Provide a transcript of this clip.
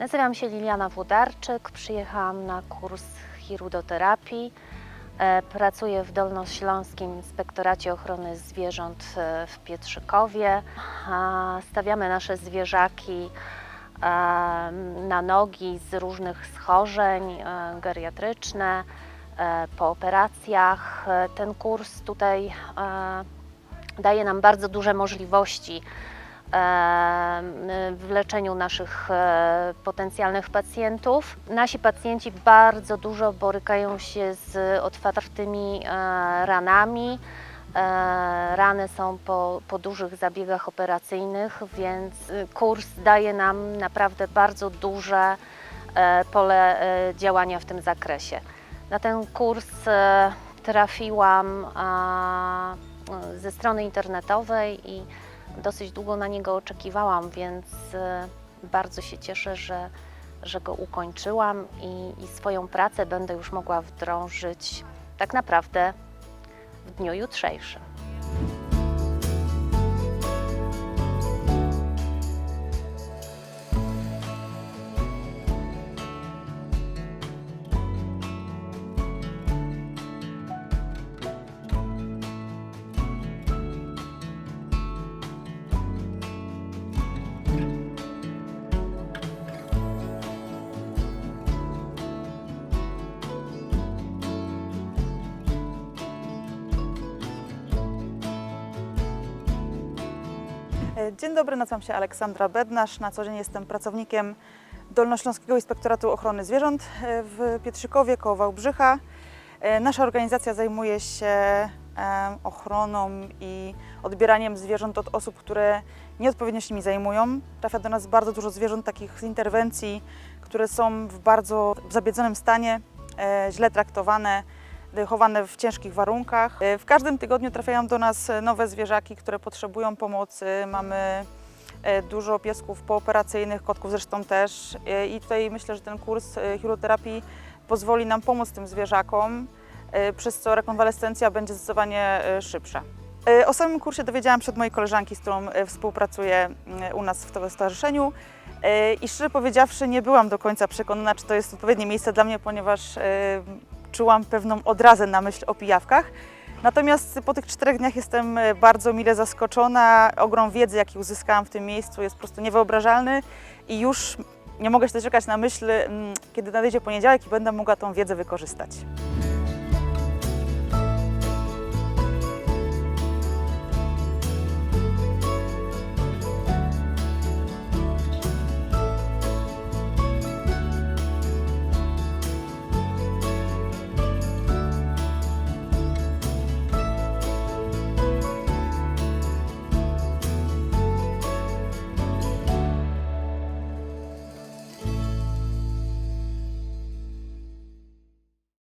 Nazywam się Liliana Włodarczyk, przyjechałam na kurs chirudoterapii. E, Pracuję w Dolnośląskim Inspektoracie Ochrony Zwierząt e, w Pietrzykowie. Stawiamy nasze zwierzaki e, na nogi z różnych schorzeń geriatryczne, po operacjach. Ten kurs tutaj daje nam bardzo duże możliwości w leczeniu naszych e, potencjalnych pacjentów. Nasi pacjenci bardzo dużo borykają się z otwartymi e, ranami. E, Rany są po, po dużych zabiegach operacyjnych, więc kurs daje nam naprawdę bardzo duże pole działania w tym zakresie. Na ten kurs trafiłam ze strony internetowej i dosyć długo na niego oczekiwałam, więc e, bardzo się cieszę, że, że go ukończyłam i, i swoją pracę będę już mogła wdrożyć tak naprawdę w dniu jutrzejszym. Dzień dobry, nazywam się Aleksandra Bednarz. Na co dzień jestem pracownikiem Dolnośląskiego Inspektoratu Ochrony Zwierząt e, w Pietrzykowie koło Wałbrzycha. E, Nasza organizacja zajmuje się ochroną i odbieraniem zwierząt od osób, które nieodpowiednio się nimi zajmują. Trafia do nas bardzo dużo zwierząt, takich z interwencji, które są w bardzo zabiedzonym stanie, e, źle traktowane, chowane w ciężkich warunkach. E, W każdym tygodniu trafiają do nas nowe zwierzaki, które potrzebują pomocy. Mamy dużo piesków pooperacyjnych, kotków zresztą też. I tutaj myślę, że ten kurs chiroterapii pozwoli nam pomóc tym zwierzakom, przez co rekonwalescencja będzie zdecydowanie szybsza. O samym kursie dowiedziałam się od mojej koleżanki, z którą współpracuję u nas w stowarzyszeniu. I szczerze powiedziawszy, nie byłam do końca przekonana, czy to jest odpowiednie miejsce dla mnie, ponieważ czułam pewną odrazę na myśl o pijawkach. Natomiast po tych czterech dniach jestem e, bardzo mile zaskoczona. Ogrom wiedzy, jaki uzyskałam w tym miejscu, jest po prostu niewyobrażalny i już nie mogę się doczekać na myśl, mm, kiedy nadejdzie poniedziałek i będę mogła tą wiedzę wykorzystać.